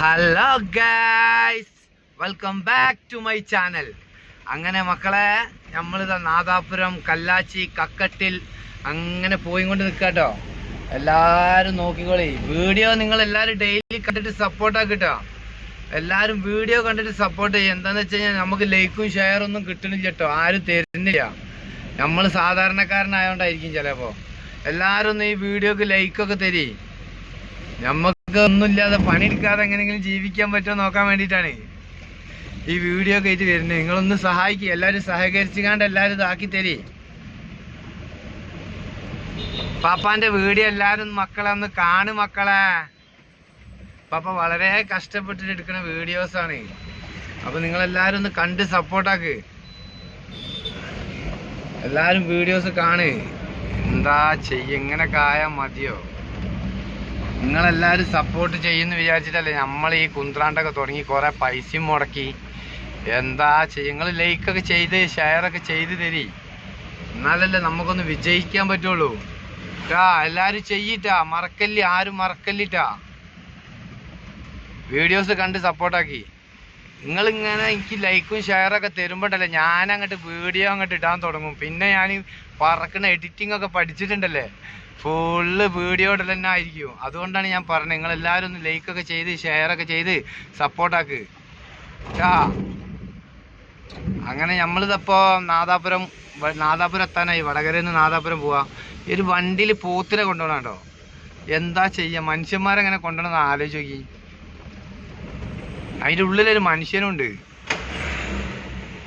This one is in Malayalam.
Hello guys welcome back to my channel അങ്ങനെ മക്കളെ നമ്മളിത് നാദാപുരം കല്ലാച്ചി കക്കട്ടിൽ അങ്ങനെ പോയി കൊണ്ട് നിൽക്കാട്ടോ എല്ലാവരും നോക്കിക്കോളി. വീഡിയോ നിങ്ങൾ എല്ലാവരും ഡെയിലി കണ്ടിട്ട് സപ്പോർട്ട് ആക്കിട്ടോ. എല്ലാവരും വീഡിയോ കണ്ടിട്ട് സപ്പോർട്ട് ചെയ്യും. എന്താണെന്ന് വെച്ച് കഴിഞ്ഞാൽ നമുക്ക് ലൈക്കും ഷെയറൊന്നും കിട്ടണില്ല കേട്ടോ ആരും തരുന്നില്ല. നമ്മൾ സാധാരണക്കാരനായോണ്ടായിരിക്കും ചിലപ്പോൾ എല്ലാവരും ഒന്ന് ഈ വീഡിയോക്ക് ലൈക്കൊക്കെ തരി. നമുക്ക് ഒന്നുമില്ലാതെ പണിയെടുക്കാതെ എങ്ങനെയെങ്കിലും ജീവിക്കാൻ പറ്റുമോ നോക്കാൻ വേണ്ടിയിട്ടാണ്. ഈ വീഡിയോ ആയിട്ട് വരുന്നത് നിങ്ങളൊന്ന് സഹായിക്കുക എല്ലാവരും സഹകരിച്ചുകൊണ്ട് എല്ലാവരും ഇതാക്കി തരി. പാപ്പാന്റെ വീഡിയോ എല്ലാവരും മക്കളെ ഒന്ന് കാണു മക്കളെ. പാപ്പ വളരെ കഷ്ടപ്പെട്ടിട്ട് എടുക്കുന്ന വീഡിയോസ് ആണ്. അപ്പൊ നിങ്ങൾ എല്ലാവരും ഒന്ന് കണ്ട് സപ്പോർട്ടാക്ക് എല്ലാവരും വീഡിയോസ് കാണ്. എന്താ ചെയ്യ? ഇങ്ങനെ ആയാൽ മതിയോ? നിങ്ങളെല്ലാവരും സപ്പോർട്ട് ചെയ്യുന്നു വിചാരിച്ചിട്ടല്ലേ നമ്മൾ ഈ കുന്ത്രാണ്ടൊക്കെ തുടങ്ങി കുറേ പൈസയും മുടക്കി. എന്താ ചെയ്യ നിങ്ങൾ ലൈക്കൊക്കെ ചെയ്ത് ഷെയറൊക്കെ ചെയ്ത് തരി. എന്നാലല്ലേ നമുക്കൊന്ന് വിജയിക്കാൻ പറ്റുള്ളൂ. ട്ടാ എല്ലാവരും ചെയ്യിട്ടാ. മറക്കല്ലി ആരും മറക്കല്ലിട്ടാ. വീഡിയോസ് കണ്ട് സപ്പോർട്ടാക്കി നിങ്ങളിങ്ങനെ എനിക്ക് ലൈക്കും ഷെയറൊക്കെ തരുമ്പോണ്ടല്ലേ ഞാൻ അങ്ങോട്ട് വീഡിയോ അങ്ങോട്ട് ഇടാൻ തുടങ്ങും. പിന്നെ ഞാൻ പറക്കുന്ന എഡിറ്റിംഗ് ഒക്കെ പഠിച്ചിട്ടുണ്ടല്ലേ? ഫുള്ള് വീഡിയോ ഇടൽ തന്നെ ആയിരിക്കും. അതുകൊണ്ടാണ് ഞാൻ പറഞ്ഞത്. നിങ്ങൾ എല്ലാവരും ഒന്ന് ലൈക്കൊക്കെ ചെയ്ത് ഷെയറൊക്കെ ചെയ്ത് സപ്പോർട്ടാക്ക് ആ അങ്ങനെ നമ്മളിതപ്പോ നാദാപുരം നാദാപുരം എത്താനായി. വടകരയിൽ നിന്ന് നാദാപുരം പോവാ. ഒരു വണ്ടിയിൽ പോത്തിനെ കൊണ്ടുപോകണം കേട്ടോ. എന്താ ചെയ്യാ? മനുഷ്യന്മാരെങ്ങനെ കൊണ്ടുപോകണമെന്ന് ആലോചിച്ച് നോക്കി. അതിന്റെ ഉള്ളിലൊരു മനുഷ്യനുണ്ട്.